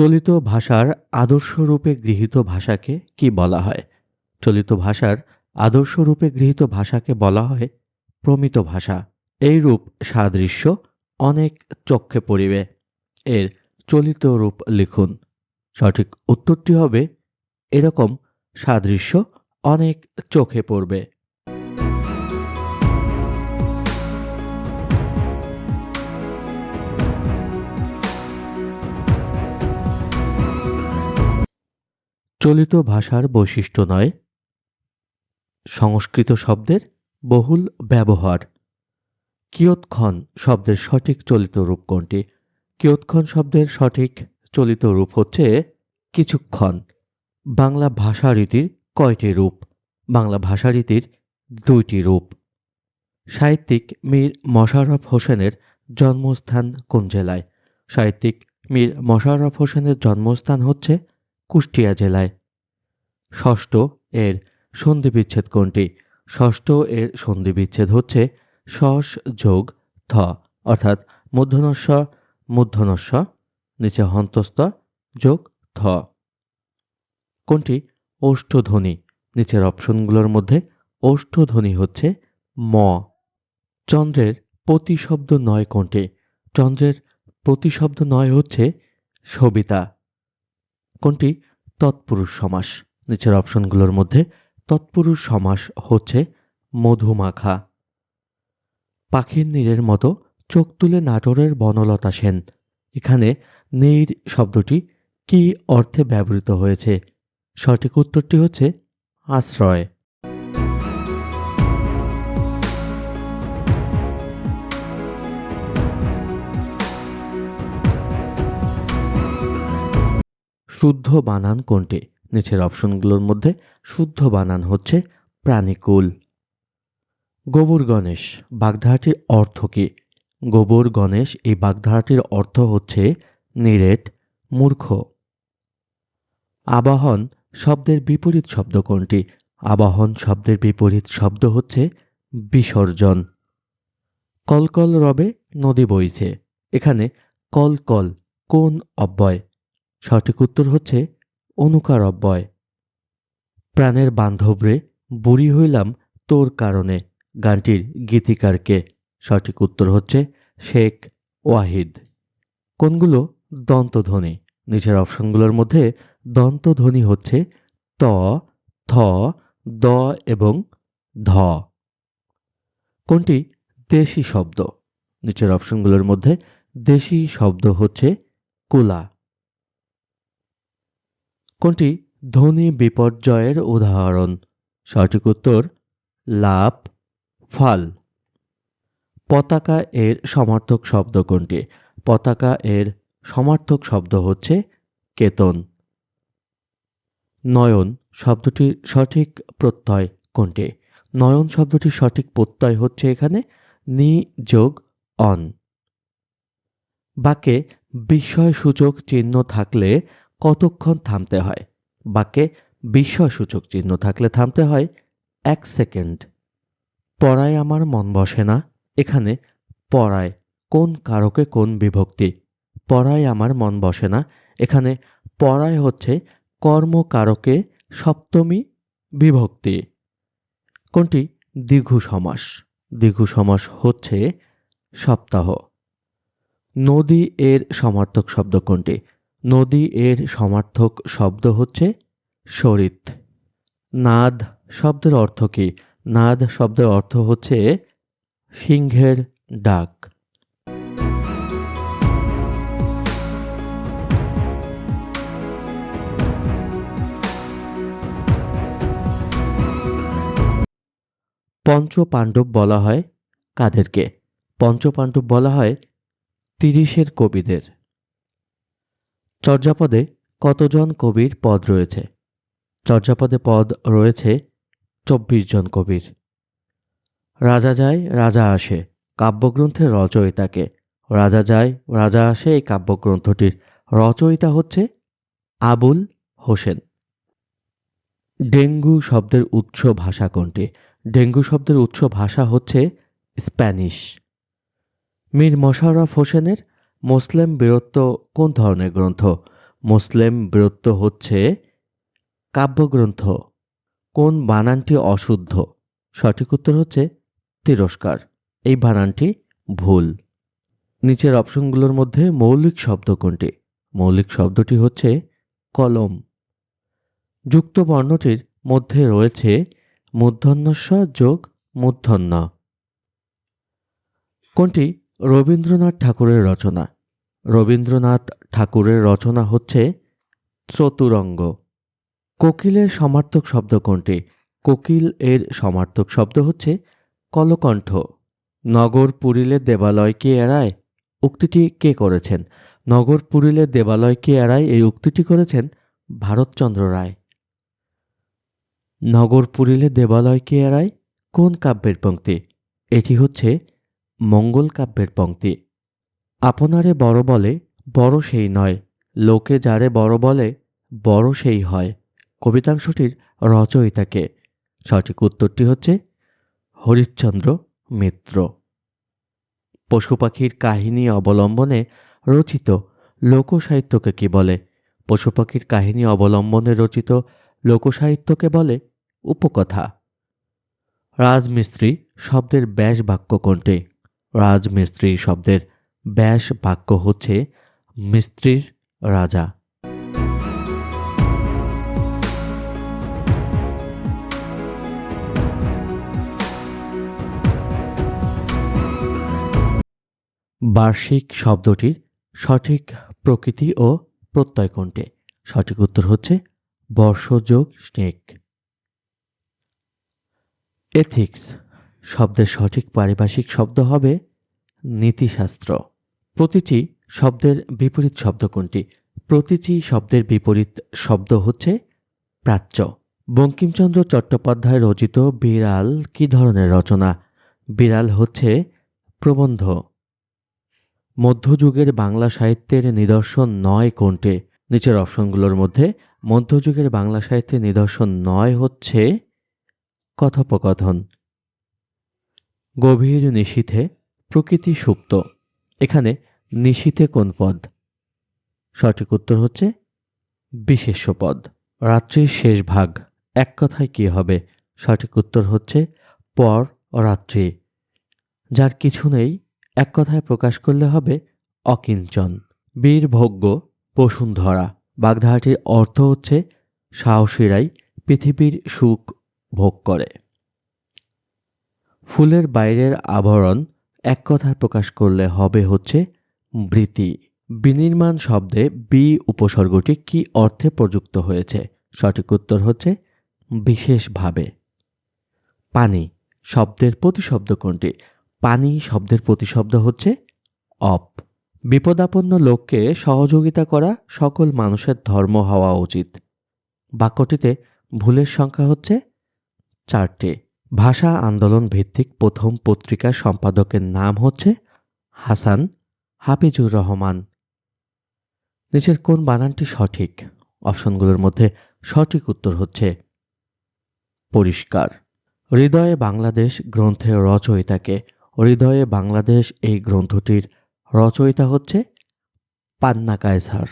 চলিত ভাষার আদর্শরূপে গৃহীত ভাষাকে কি বলা হয়? চলিত ভাষার আদর্শরূপে গৃহীত ভাষাকে বলা হয় প্রমিত ভাষা। এই রূপ সাদৃশ্য অনেক চক্ষে পড়িবে। এর চলিত রূপ লিখুন। সঠিক উত্তরটি হবে, এরকম সাদৃশ্য অনেক চোখে পড়বে। চলিত ভাষার বৈশিষ্ট্য নয়। সংস্কৃত শব্দের বহুল ব্যবহার। কিয়ৎক্ষণ শব্দের সঠিক চলিত রূপ কোনটি? কিয়ৎক্ষণ শব্দের সঠিক চলিত রূপ হচ্ছে কিছুক্ষণ। বাংলা ভাষারীতির কয়টি রূপ? বাংলা ভাষারীতির দুইটি রূপ। সাহিত্যিক মীর মশাররফ হোসেনের জন্মস্থান কোন জেলায়? সাহিত্যিক মীর মশাররফ হোসেনের জন্মস্থান হচ্ছে কুষ্টিয়া জেলায়। ষষ্ঠ এর সন্ধিবিচ্ছেদ কোনটি? ষষ্ঠ এর সন্ধিবিচ্ছেদ হচ্ছে শস যোগ থ অর্থাৎ মূর্ধনস্ব মূর্ধনস্ব নিচে হন্তস্থ যোগ থ কোনটি? ওষ্ঠধ্বনি নিচের অপশনগুলোর মধ্যে ওষ্ঠধ্বনি হচ্ছে ম। চন্দ্রের প্রতিশব্দ নয় কোনটি? চন্দ্রের প্রতিশব্দ নয় হচ্ছে সবিতা। কোনটি? তৎপুরুষ সমাস। নিচের অপশনগুলোর মধ্যে তৎপুরুষ সমাস হচ্ছে মধুমাখা। পাখির নীরের মতো চোখ তুলে নাটোরের বনলতা সেন। এখানে নীর শব্দটি কি অর্থে ব্যবহৃত হয়েছে? সঠিক উত্তরটি হচ্ছে আশ্রয়। শুদ্ধ বানান কোনটি? নিচের অপশনগুলোর মধ্যে শুদ্ধ বানান হচ্ছে প্রাণীকুল। গোবর গণেশ, বাগধারাটির অর্থ কী? গোবর গণেশ, এই বাগধারাটির অর্থ হচ্ছে নিরেট, মূর্খ। আবাহন শব্দের বিপরীত শব্দ কোনটি? আবাহন শব্দের বিপরীত শব্দ হচ্ছে বিসর্জন। কলকল রবে নদী বইছে। এখানে কলকল কোন অব্যয়? সঠিক উত্তর হচ্ছে অনুকার অব্যয় প্রাণের বান্ধবরে বুড়ি হইলাম তোর কারণে, গানটির গীতিকারকে। সঠিক উত্তর হচ্ছে শেখ ওয়াহিদ। কোনগুলো? দন্তধ্বনি। নিচের অপশনগুলোর মধ্যে দন্তধ্বনি হচ্ছে ত, থ, দ এবং ধ। কোনটি? দেশি শব্দ। নিচের অপশনগুলোর মধ্যে দেশি শব্দ হচ্ছে কুলা। কোনটি? ধনী বিপর্যয়ের উদাহরণ। সঠিক উত্তর লাভ ফাল। পতাকা এর সমার্থক শব্দ কোনটি? পতাকা এর সমার্থক শব্দ হচ্ছে কেতন। নয়ন শব্দটির সঠিক প্রত্যয় কোনটি? নয়ন শব্দটির সঠিক প্রত্যয় হচ্ছে এখানে নি যোগ অন। বাক্যে বিস্ময়সূচক চিহ্ন থাকলে কতক্ষণ থামতে হয়? বাক্যে বিস্ময়সূচক চিহ্ন থাকলে থামতে হয় এক সেকেন্ড। পড়ায় আমার মন বসে না। এখানে পড়ায় কোন কারকে কোন বিভক্তি? পড়ায় আমার মন বসে না। এখানে পড়ায় হচ্ছে কর্মকারকে সপ্তমী বিভক্তি। কোনটি? দীর্ঘ সমাস। দীর্ঘ সমাস হচ্ছে সপ্তাহ। নদী এর সমার্থক শব্দ কোনটি? নদী এর সমার্থক শব্দ হচ্ছে শরিত। নাদ শব্দের অর্থ কি? নাদ শব্দের অর্থ হচ্ছে সিংহের ডাক। পঞ্চপাণ্ডব বলা হয় কাদেরকে? পঞ্চপাণ্ডব বলা হয় তিরিশের কবিদের। চর্যাপদে কতজন কবির পদ রয়েছে? চর্যাপদে পদ রয়েছে চব্বিশ জন কবির। রাজা যায়, রাজা আসে, কাব্যগ্রন্থের রচয়িতাকে। রাজা যায়, রাজা আসে এই কাব্যগ্রন্থটির। রচয়িতা হচ্ছে আবুল হোসেন। ডেঙ্গু শব্দের উৎস ভাষা কোনটি? ডেঙ্গু শব্দের উৎস ভাষা হচ্ছে স্প্যানিশ। মীর মশাররফ হোসেনের মুসলিম বীরত্ব কোন ধরনের গ্রন্থ? মুসলিম বীরত্ব হচ্ছে কাব্যগ্রন্থ। কোন বানানটি অশুদ্ধ? সঠিক উত্তর হচ্ছে তিরস্কার। এই বানানটি ভুল। নিচের অপশনগুলোর মধ্যে মৌলিক শব্দ কোনটি? মৌলিক শব্দটি হচ্ছে কলম। যুক্ত বর্ণটির মধ্যে রয়েছে মূর্ধন্যস্ব যোগ মূর্ধন্য কোনটি? রবীন্দ্রনাথ ঠাকুরের রচনা। রবীন্দ্রনাথ ঠাকুরের রচনা হচ্ছে চতুরঙ্গ। কোকিলের সমার্থক শব্দ কোনটি? কোকিল এর সমার্থক শব্দ হচ্ছে কলকণ্ঠ। নগর পুরিলে দেবালয় কে এড়ায়? উক্তিটি কে করেছেন? নগর পুরিলে দেবালয় কে এড়ায়? এই উক্তিটি করেছেন ভারতচন্দ্র রায়। নগর পুরিলে দেবালয় কে এড়ায়? কোন কাব্যের পংক্তি এটি হচ্ছে মঙ্গল কাব্যের পংক্তি আপনারে বড় বলে, বড় সেই নয়। লোকে যারে বড় বলে, বড় সেই হয়। কবিতাংশটির রচয়িতাকে। সঠিক উত্তরটি হচ্ছে, হরিশ্চন্দ্র মিত্র। পশু পাখির কাহিনী অবলম্বনে রচিত লোকসাহিত্যকে কি বলে? পশু পাখির কাহিনী অবলম্বনে রচিত লোকসাহিত্যকে বলে উপকথা। রাজমিস্ত্রি শব্দের ব্যাস বাক্য কোনটি? রাজমিস্ত্রি শব্দের ব্যাস বাক্য হচ্ছে মিস্ত্রির রাজা। বার্ষিক শব্দটির সঠিক প্রকৃতি ও প্রত্যয় কোনটি? সঠিক উত্তর হচ্ছে বর্ষযোগ স্নেক। এথিক্স শব্দের সঠিক পারিভাষিক শব্দ হবে নীতিশাস্ত্র। প্রতীচী শব্দের বিপরীত শব্দ কোনটি? প্রতীচী শব্দের বিপরীত শব্দ হচ্ছে প্রাচ্য। বঙ্কিমচন্দ্র চট্টোপাধ্যায় রচিত বিড়াল কি ধরনের রচনা? বিড়াল হচ্ছে প্রবন্ধ। মধ্যযুগের বাংলা সাহিত্যের নিদর্শন নয় কোনটে? নিচের অপশনগুলোর মধ্যে মধ্যযুগের বাংলা সাহিত্যের নিদর্শন নয় হচ্ছে কথোপকথন। গভীর নিশীথে প্রকৃতি সুপ্ত। এখানে নিশীথে কোন পদ? সঠিক উত্তর হচ্ছে বিশেষ্য পদ। রাত্রির শেষ ভাগ। এক কথায় কি হবে? সঠিক উত্তর হচ্ছে পর রাত্রি। যার কিছু নেই, এক কথায় প্রকাশ করলে হবে অকিঞ্চন। বীর ভোগ্য বসুন্ধরা। বাগধারাটির অর্থ হচ্ছে সাহসীরাই পৃথিবীর সুখ ভোগ করে। ফুলের বাইরের আবরণ এক কথায় প্রকাশ করলে হবে হচ্ছে বৃতি বিনির্মাণ শব্দে বি উপসর্গটি কি অর্থে প্রযুক্ত হয়েছে? সঠিক উত্তর হচ্ছে বিশেষভাবে। পানি। শব্দের প্রতিশব্দ কোনটি? পানি শব্দের প্রতিশব্দ হচ্ছে অপ। বিপদাপন্ন লোককে সহযোগিতা করা সকল মানুষের ধর্ম হওয়া উচিত। বাক্যটিতে ভুলের সংখ্যা হচ্ছে চারটি। ভাষা আন্দোলন ভিত্তিক প্রথম পত্রিকার সম্পাদকের নাম হচ্ছে হাসান হাফিজুর রহমান। নিচের কোন বানানটি সঠিক? অপশনগুলোর মধ্যে সঠিক উত্তর হচ্ছে পরিষ্কার। হৃদয়ে বাংলাদেশ গ্রন্থের রচয়িতাকে। হৃদয়ে বাংলাদেশ এই গ্রন্থটির রচয়িতা হচ্ছে পান্না কায়সার।